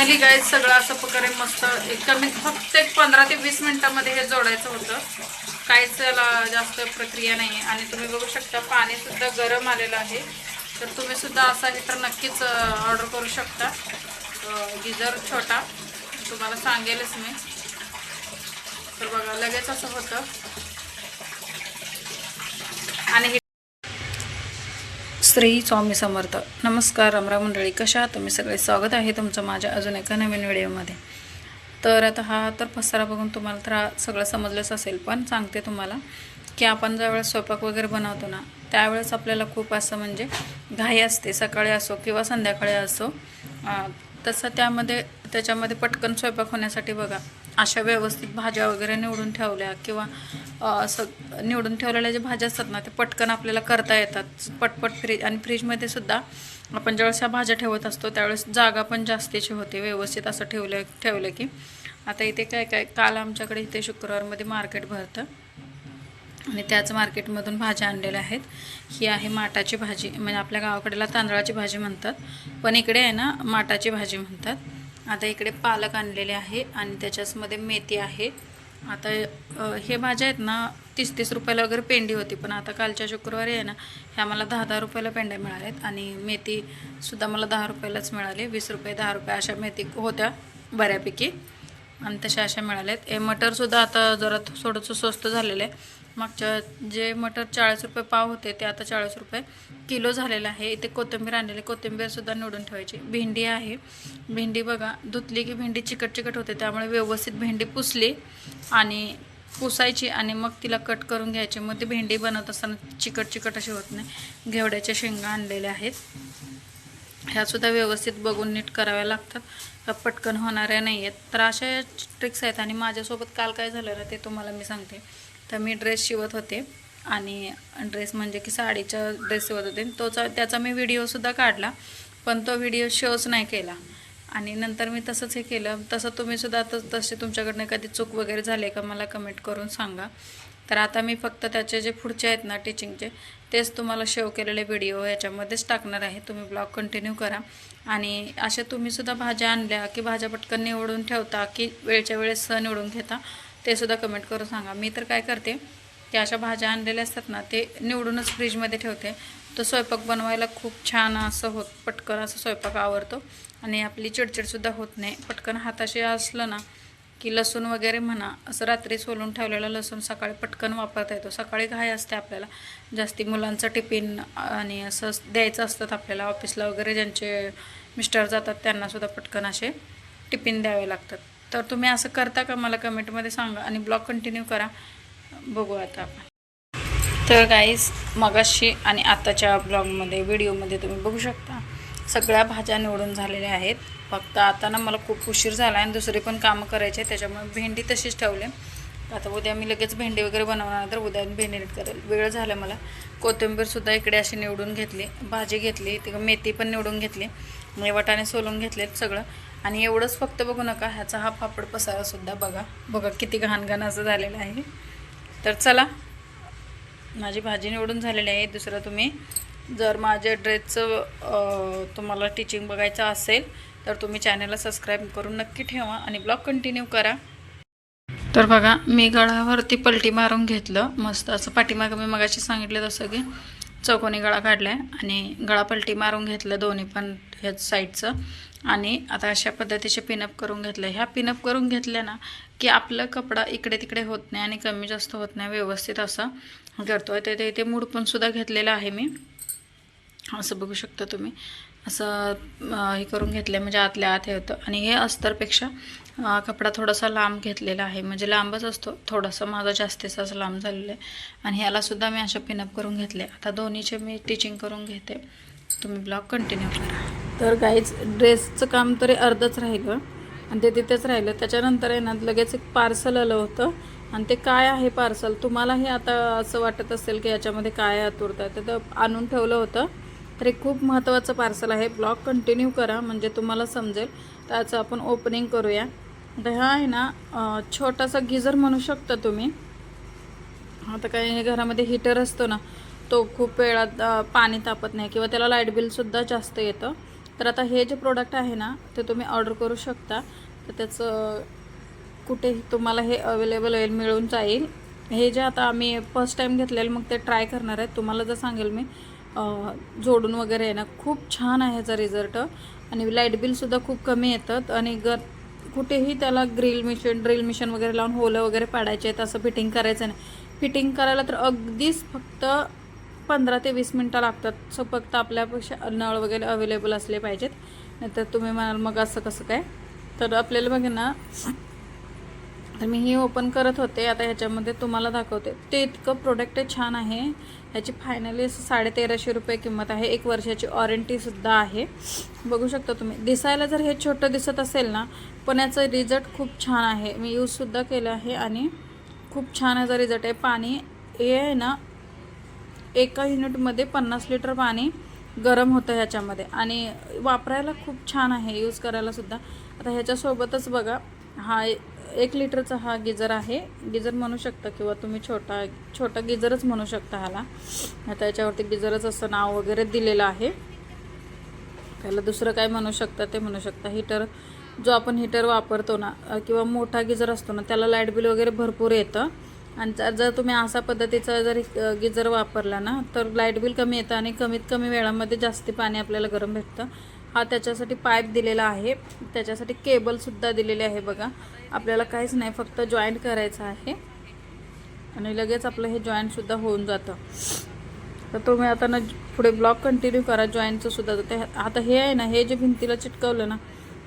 Finally guys सगळं असं प्रकारे मस्त. एक कमी फक्त एक पंधरा ते वीस मिनटामध्ये हे जोडायचं होतं. काहीच त्याला जास्त प्रक्रिया नाही. आणि तुम्ही बघू शकता पाणीसुद्धा गरम आलेलं आहे. तर तुम्ही सुद्धा असा हिटर नक्कीच ऑर्डर करू शकता. गिजर छोटा. तुम्हाला सांगेलच मी. तर बघा लगेच असं होतं आणि हे श्री स्वामी समर्थ. नमस्कार रामरा मंडळी कशा आहात तुम्ही? सगळे स्वागत आहे तुमचं माझ्या अजून एका नवीन व्हिडिओमध्ये. तर आता हा तर पसारा बघून तुम्हाला तर हा सगळं समजलंच असेल पण सांगते तुम्हाला की आपण ज्यावेळेस स्वयंपाक वगैरे बनवतो ना त्यावेळेस आपल्याला खूप असं म्हणजे घाई असते. सकाळी असो किंवा संध्याकाळी असो तसं त्यामध्ये त्याच्यामध्ये पटकन स्वयंपाक होण्यासाठी बघा. अशा व्यवस्थित भाज्या वगैरे निवडून ठेवल्या किंवा असं निवडून ठेवलेल्या ज्या भाज्या असतात ना ते पटकन आपल्याला करता येतात. पटपट फ्रीज आणि फ्रीजमध्ये सुद्धा आपण ज्यावेळेस ह्या भाज्या ठेवत असतो त्यावेळेस जागा पण जास्तीची होते व्यवस्थित असं ठेवलं ठेवलं की. आता इथे काय काय काल आमच्याकडे इथे शुक्रवारमध्ये मार्केट भरतं. आणि त्याच मार्केटमधून भाज्या आणलेल्या आहेत. ही आहे माटाची भाजी म्हणजे आपल्या गावाकडेला तांदळाची भाजी म्हणतात. पण इकडे आहे ना माटाची भाजी म्हणतात. आता इकडे पालक आणलेले आहे आणि त्याच्याचमध्ये मेथी आहे. आता हे भाज्या आहेत ना तीस तीस रुपयाला वगैरे पेंडी होती पण आता कालच्या शुक्रवारी आहे ना ह्या मला दहा दहा रुपयाला पेंड्या मिळाल्या आहेत आणि मेथीसुद्धा मला दहा रुपयालाच मिळाली वीस रुपये दहा रुपये अशा मेथी होत्या बऱ्यापैकी. आणि तशा अशा मिळाल्या आहेत. हे मटरसुद्धा आता जरा थोडंसं स्वस्त झालेलं आहे. मागच्या जे मटर चाळीस रुपये पाव होते ते आता चाळीस रुपये किलो झालेलं आहे. इथे कोथिंबीर आणलेली कोथिंबीरसुद्धा निवडून ठेवायची. भेंडी आहे. भेंडी बघा धुतली की भेंडी चिकट चिकट होते त्यामुळे व्यवस्थित भेंडी पुसली आणि पुसायची आणि मग तिला कट करून घ्यायची. मग ती भेंडी बनवत असताना चिकट चिकट अशी होत नाही. घेवड्याच्या शेंगा आणलेल्या आहेत. ह्यासुद्धा व्यवस्थित बघून नीट कराव्या लागतात. पटकन होणाऱ्या नाही आहेत तर अशा ट्रिक्स आहेत आणि माझ्यासोबत काल काय झालं ना ते तुम्हाला मी सांगते. तर मी ड्रेस शिवत होते. आणि ड्रेस म्हणजे की साडीचा ड्रेस शिवत होते. तोचा त्याचा मी व्हिडिओसुद्धा काढला. पण तो व्हिडिओ शोच नाही केला. आणि नंतर मी तसंच हे केलं. तसं तुम्हीसुद्धा आता तसे तुमच्याकडनं कधी चूक वगैरे झाली का मला कमेंट करून सांगा. तर आता मी फक्त त्याचे जे पुढचे आहेत ना टीचिंगचे तेच तुम्हाला शेव केलेले व्हिडिओ याच्यामध्येच टाकणार आहे. तुम्ही ब्लॉग कंटिन्यू करा. आणि अशा तुम्हीसुद्धा भाज्या आणल्या की भाज्या पटकन निवडून ठेवता की वेळच्या वेळेस सण निवडून घेता. ते सुद्धा कमेंट करून सांगा. मी तर काय करते की अशा भाज्या आणलेल्या असतात ना ते निवडूनच फ्रीजमध्ये ठेवते. तो स्वयंपाक बनवायला खूप छान असं होत पटकन असं स्वयंपाक आवडतो. आणि आपली चिडचिडसुद्धा होत नाही. पटकन हाताशी असलं ना की लसूण वगैरे म्हणा असं रात्री सोलून ठेवलेलं लसूण सकाळी पटकन वापरता येतो. सकाळी घाय असते आपल्याला. जास्ती मुलांचं टिफिन आणि असं द्यायचं असतात आपल्याला. ऑफिसला वगैरे ज्यांचे मिस्टर जातात त्यांनासुद्धा पटकन असे टिफिन द्यावे लागतात. तर तुम्ही असं करता का? मला कमेंटमध्ये सांगा आणि ब्लॉग कंटिन्यू करा. बघू आता आपण. तर गाईज मगाशी आणि आताच्या ब्लॉगमध्ये व्हिडिओमध्ये तुम्ही बघू शकता सगळ्या भाज्या निवडून झालेल्या आहेत. फक्त आता ना मला खूप उशीर झाला आणि दुसरे पण कामं करायचे त्याच्यामुळे भेंडी तशीच ठेवले. आता उद्या मी लगेच भेंडी वगैरे बनवणार तर उद्या भेंडी नीट करेल. वेळ झाला मला. कोथिंबीरसुद्धा इकडे अशी निवडून घेतली. भाजी घेतली ती मेथी पण निवडून घेतली. म्हणजे वटाणे सोलून घेतले सगळं. आणि एवढंच फक्त बघू नका ह्याचा हा पापड पसारासुद्धा बघा. बघा किती घाण घाण असं झालेलं आहे. तर चला माझी भाजी निवडून झालेली आहे. दुसरं तुम्ही जर माझ्या ड्रेसचं तुम्हाला टीचिंग बघायचं असेल तर तुम्ही चॅनलला सबस्क्राईब करून नक्की ठेवा आणि ब्लॉग कंटिन्यू करा. तर बघा मी गळावरती पलटी मारून घेतलं. मस्त असं पाठीमागं मी मगाशी सांगितलं तसं की चौकोनी गळा काढला आहे आणि गळा पलटी मारून घेतलं दोन्ही पण ह्याच साईडचं. आणि आता अशा पद्धतीचे पिनअप करून घेतलं ह्या पिनअप करून घेतल्या ना की आपलं कपडा इकडे तिकडे होत नाही आणि कमी जास्त होत नाही व्यवस्थित असं करतो आहे ते इथे मूड पण सुद्धा घेतलेलं आहे मी. असं बघू शकता तुम्ही. असं हे करून घेतलं आहे म्हणजे आतल्या आत हे होतं. आणि हे अस्तरपेक्षा कपडा थोडासा लांब घेतलेला आहे. म्हणजे लांबच असतो. थोडासा माझा जास्तीचाच लांब झालेला आहे. आणि ह्यालासुद्धा मी अशा पिनअप करून घेतले आता दोन्हीचे मी टिचिंग करून घेते. तुम्ही ब्लॉग कंटिन्यू करा. तर काहीच ड्रेसचं काम तरी अर्धच राहिलं. आणि ते तिथेच राहिलं. त्याच्यानंतर आहे ना लगेच एक पार्सल आलं होतं. आणि ते काय आहे पार्सल तुम्हालाही आता असं वाटत असेल की याच्यामध्ये काय आतुरता आहे. तर आणून ठेवलं होतं. तर हे खूप महत्त्वाचं पार्सल आहे. ब्लॉग कंटिन्यू करा म्हणजे तुम्हाला समजेल. त्याचं आपण ओपनिंग करूया. तर हा आहे ना छोटासा गिझर म्हणू शकता तुम्ही. आता काही घरामध्ये हीटर असतो ना तो खूप वेळात पाणी तापत नाही किंवा त्याला लाइट बिलसुद्धा जास्त येतं. तर आता हे जे प्रोडक्ट आहे ना ते तुम्ही ऑर्डर करू शकता. तर त्याचं कुठेही तुम्हाला हे अवेलेबल होईल मिळून जाईल. हे जे आता आम्ही फर्स्ट टाईम घेतलेलं मग ते ट्राय करणार आहे. तुम्हाला जर सांगेल मी जोडून वगैरे आहे ना खूप छान आहे ह्याचा रिझल्ट आणि लाइट बिलसुद्धा खूप कमी येतात. आणि ग कुठेही त्याला ग्रिल मिशन ड्रिल मिशन वगैरे लावून होलं वगैरे पाडायचे आहेत असं फिटिंग करायचं नाही. फिटिंग करायला तर अगदीच फक्त पंधरा ते वीस मिनटं लागतात. सो फक्त आपल्यापेक्षा नळ वगैरे अवेलेबल असले पाहिजेत. नाहीतर तुम्ही म्हणाल मग असं कसं काय? तर आपल्याला बघा ना तर मी ही ओपन करत होते. आता ह्याच्यामध्ये तुम्हाला दाखवते. ते इतकं प्रोडक्ट छान आहे. ह्याची फायनली साडेतेराशे साडे तेराशे रुपये किंमत आहे. एक वर्षाची वॉरंटीसुद्धा आहे. बघू शकता तुम्ही. दिसायला जर हे छोटं दिसत असेल ना पण याचं रिझल्ट खूप छान आहे. मी यूजसुद्धा केलं आहे आणि खूप छान याचा रिझल्ट आहे. पाणी हे आहे ना एका युनिटमध्ये पन्नास लिटर पाणी गरम होतं ह्याच्यामध्ये. आणि वापरायला खूप छान आहे. यूज करायलासुद्धा आता ह्याच्यासोबतच बघा हा एक लिटरचा हा गिजर आहे. गिजर म्हणू शकता किंवा तुम्ही छोटा छोटा गिजरच म्हणू शकता ह्याला. आता याच्यावरती गिजरच असं नाव वगैरे दिलेलं आहे. त्याला दुसरं काय म्हणू शकता ते म्हणू शकता. हीटर जो आपण हीटर वापरतो ना किंवा मोठा गिजर असतो ना त्याला लाइट बिल वगैरे भरपूर येतं. आणि जर तुम्ही असा पद्धतीचा जर गिजर वापरला ना तर लाइट बिल कमी येतं आणि कमीत कमी वेळामध्ये जास्ती पाणी आपल्याला गरम भेटतं. हा त्याच्यासाठी पाईप दिलेला आहे. त्याच्यासाठी केबलसुद्धा दिलेली आहे बघा. आपल्याला काहीच नाही फक्त जॉईंट करायचं आहे. आणि लगेच आपलं हे जॉईंटसुद्धा होऊन जातं. तर तुम्ही आता ना पुढे ब्लॉक कंटिन्यू करा जॉईंटचं सुद्धा. तर ते आता हे आहे ना हे जे भिंतीला चिटकवलं ना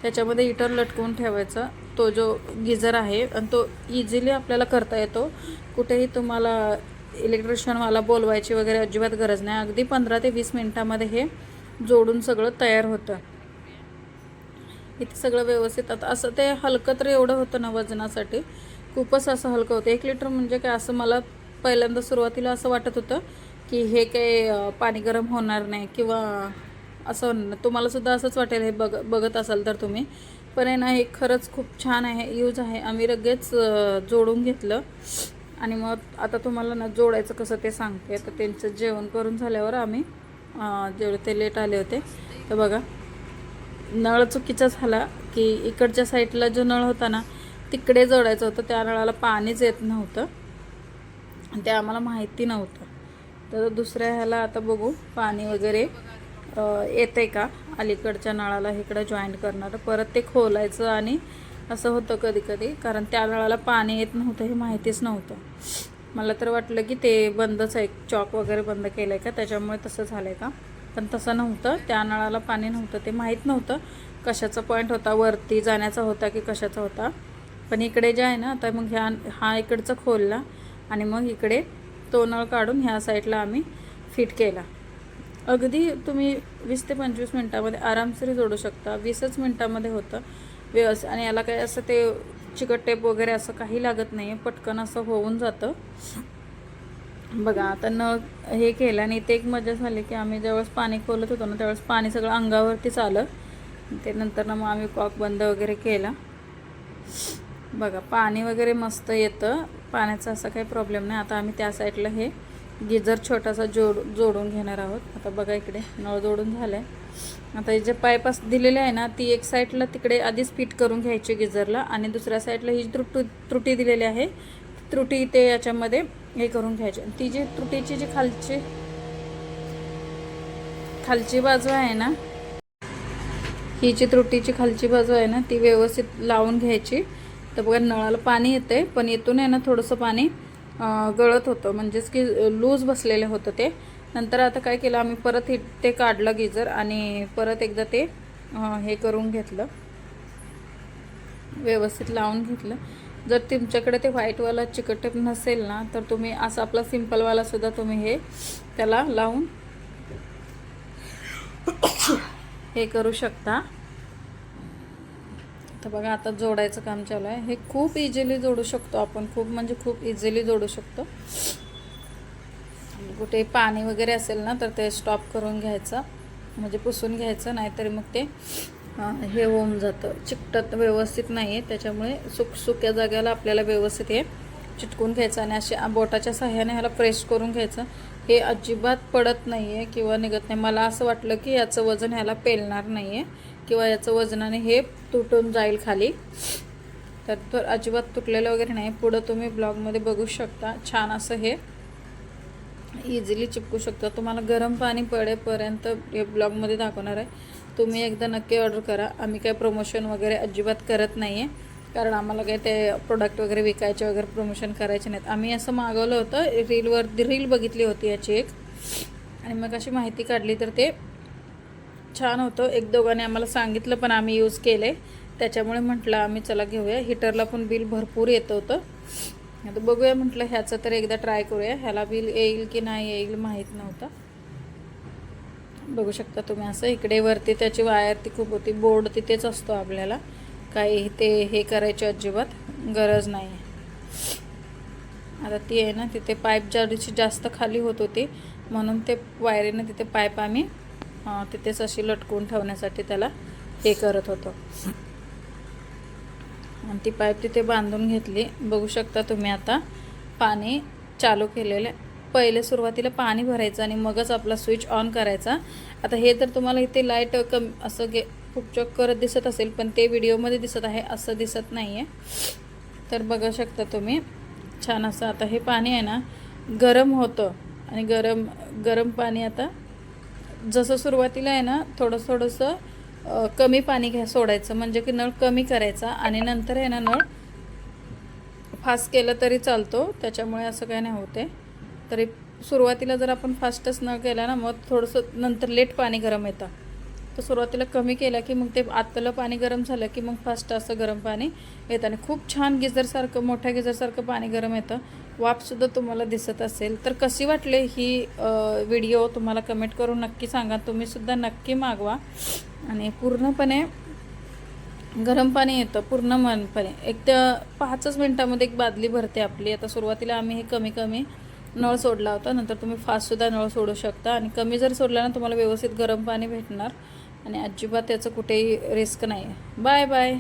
त्याच्यामध्ये इटर लटकवून ठेवायचा. तो जो गिझर आहे आणि तो इझिली आपल्याला करता येतो. कुठेही तुम्हाला इलेक्ट्रिशियनवाला बोलवायची वगैरे अजिबात गरज नाही. अगदी पंधरा ते वीस मिनटामध्ये हे जोडून सगळं तयार होतं. इथे सगळं व्यवस्थित. आता असं ते हलकं तर एवढं होतं ना वजनासाठी. खूपच असं हलकं होतं. एक लिटर म्हणजे काय असं मला पहिल्यांदा सुरुवातीला असं वाटत होतं की हे काही पाणी गरम होणार नाही किंवा असं होणार तुम्हाला असंच वाटेल हे बघ बघत असाल तर तुम्ही. पण आहे ना हे खरंच खूप छान आहे यूज आहे. आम्ही लगेच जोडून घेतलं. आणि मग आता तुम्हाला ना जोडायचं कसं ते सांगते. तर त्यांचं जेवण करून झाल्यावर आम्ही जेवढे ते लेट आले होते. तर बघा नळ चुकीचा झाला की इकडच्या साईडला जो नळ होता ना तिकडे जोडायचं होतं. त्या नळाला पाणीच येत नव्हतं. ते आम्हाला माहिती नव्हतं. तर दुसऱ्या ह्याला आता बघू पाणी वगैरे येतं आहे का? अलीकडच्या नळाला इकडं जॉईंट करणार परत ते खोलायचं आणि असं होतं कधी कधी कारण त्या नळाला पाणी येत नव्हतं हे माहितीच नव्हतं. मला तर वाटलं की ते बंदच आहे. चॉक वगैरे बंद केलं आहे का? त्याच्यामुळे तसं झालं आहे का? पण तसं नव्हतं. त्या नळाला पाणी नव्हतं. ते माहीत नव्हतं कशाचा पॉईंट होता वरती जाण्याचा होता की कशाचा होता. पण इकडे जे आहे ना आता मग ह्या हा इकडचा खोलला आणि मग इकडे तो नळ काढून ह्या साईडला आम्ही फिट केला. अगदी तुम्ही वीस ते पंचवीस मिनटामध्ये आरामसरी जोडू शकता. वीसच मिनटामध्ये होतं. व्यवस्थित आणि याला काय असं ते चिकट टेप वगैरे असं काही लागत नाही पटकन असं होऊन जातं. बघा आता न हे केलं आणि ते एक मजा झाली की आम्ही ज्यावेळेस पाणी खोलत होतो ना त्यावेळेस पाणी सगळं अंगावरतीच आलं ते नंतर ना मग आम्ही कॉक बंद वगैरे केला. बघा पाणी वगैरे मस्त येतं. पाण्याचा असा काही प्रॉब्लेम नाही. आता आम्ही त्या साईडला हे गिजर छोटासा जोड जोडून घेणार आहोत. आता बघा इकडे नळ जोडून झालं आहे आता हे जे पायपास दिलेले आहे ना ती एक साईडला तिकडे आधीच फिट करून घ्यायची गिजरला आणि दुसऱ्या साईडला ही जी त्रुटी त्रुटी दिलेली आहे त्रुटी ते याच्यामध्ये हे करून घ्यायची. ती जी त्रुटीची जी खालची खालची बाजू आहे ना ही जी त्रुटीची खालची बाजू आहे ना ती व्यवस्थित लावून घ्यायची. तर बघा नळाला पाणी येते पण येतून आहे ना थोडंसं पाणी गळत होतं. म्हणजेच की लूज बसलेलं होतं ते. नंतर आता काय केलं आम्ही परत हे ते काढलं गिजर आणि परत एकदा ते हे करून घेतलं. व्यवस्थित लावून घेतलं. जर तुमच्याकडे ते व्हाईटवाला चिकट नसेल ना तर तुम्ही असं आपला सिम्पलवाला सुद्धा तुम्ही हे त्याला लावून हे करू शकता. तर बघा आता जोडायचं काम चालू आहे. हे खूप इझिली जोडू शकतो आपण. खूप म्हणजे खूप इझिली जोडू शकतो. कुठे पाणी वगैरे असेल ना तर ते स्टॉप करून घ्यायचं. म्हणजे पुसून घ्यायचं नाहीतर मग ते हे होऊन जातं. चिकटत व्यवस्थित नाही आहे त्याच्यामुळे सुक सुक्या जाग्याला आपल्याला व्यवस्थित हे चिटकून घ्यायचं आणि असे बोटाच्या सहाय्याने ह्याला प्रेस करून घ्यायचं. हे अजिबात पडत नाही आहे किंवा निघत नाही. मला असं वाटलं की याचं वजन ह्याला पेलणार नाही आहे किंवा याचं वजनाने हे तुटून जाईल खाली. तर अजिबात तुटलेलं वगैरे नाही. पुढं तुम्ही ब्लॉगमध्ये बघू शकता. छान असं हे इझिली चिपकू शकता. तुम्हाला गरम पाणी पडेपर्यंत या ब्लॉगमध्ये दाखवणार आहे. तुम्ही एकदा नक्की ऑर्डर करा. आम्ही काय प्रमोशन वगैरे अजिबात करत नाही आहे कारण आम्हाला काही ते प्रोडक्ट वगैरे विकायचे वगैरे प्रमोशन करायचे नाहीत. आम्ही असं मागवलं होतं. रीलवर रील बघितली होती याची एक. आणि मग अशी माहिती काढली तर ते छान होतं. एक दोघांनी आम्हाला सांगितलं पण आम्ही यूज केले. त्याच्यामुळे म्हटलं आम्ही चला घेऊया. हिटरला पण बिल भरपूर येतं होतं. आता बघूया म्हटलं ह्याचं तर एकदा ट्राय करूया. ह्याला बिल येईल की नाही येईल माहीत नव्हतं. बघू शकता तुम्ही असं. इकडे वरती त्याची वायर ती खूप होती. बोर्ड तिथेच असतो आपल्याला. काही ते हे करायची अजिबात गरज नाही आता ती आहे ना तिथे पाईप ज्याची जास्त खाली होत होती म्हणून ते वायरीनं तिथे पाईप आम्ही तिथेच अशी लटकून ठेवण्यासाठी त्याला हे करत होतो. आणि ती पाईप तिथे बांधून घेतली. बघू शकता तुम्ही आता पाणी चालू केलेलं आहे. पहिले सुरुवातीला पाणी भरायचं आणि मगच आपला स्विच ऑन करायचा. आता हे तर तुम्हाला इथे लाइट कम असं गे खूपचक करत दिसत असेल पण ते व्हिडिओमध्ये दिसत आहे असं दिसत नाही आहे तर बघू शकता तुम्ही छान असं आता हे पाणी आहे ना गरम होतं. आणि गरम गरम पाणी आता जसं सुरुवातीला आहे ना थोडं थोडंसं कमी पाणी घ्या सोडायचं. म्हणजे की नळ कमी करायचा आणि नंतर आहे ना नळ फास्ट केलं तरी चालतो. त्याच्यामुळे असं काय नाही होते. तरी सुरुवातीला जर आपण फास्टच नळ केला ना मग थोडंसं नंतर लेट पाणी गरम येतं. तर सुरुवातीला कमी केलं की मग ते आतलं पाणी गरम झालं की मग फास्ट असं गरम पाणी येतं. आणि खूप छान गिझरसारखं मोठ्या गिझरसारखं पाणी गरम येतं. वाफसुद्धा तुम्हाला दिसत असेल. तर कशी वाटले ही व्हिडिओ? तुम्हाला कमेंट करून नक्की सांगा. तुम्हीसुद्धा नक्की मागवा. आणि पूर्णपणे गरम पाणी येतं पूर्ण मनपणे. एक तर पाचच मिनटामध्ये एक बादली भरते आपली. आता सुरुवातीला आम्ही हे कमी कमी नळ सोडला होता. नंतर तुम्ही फास्टसुद्धा नळ सोडू शकता. आणि कमी जर सोडला ना तुम्हाला व्यवस्थित गरम पाणी भेटणार. आणि अजिबात त्याचं कुठेही रिस्क नाही आहे बाय बाय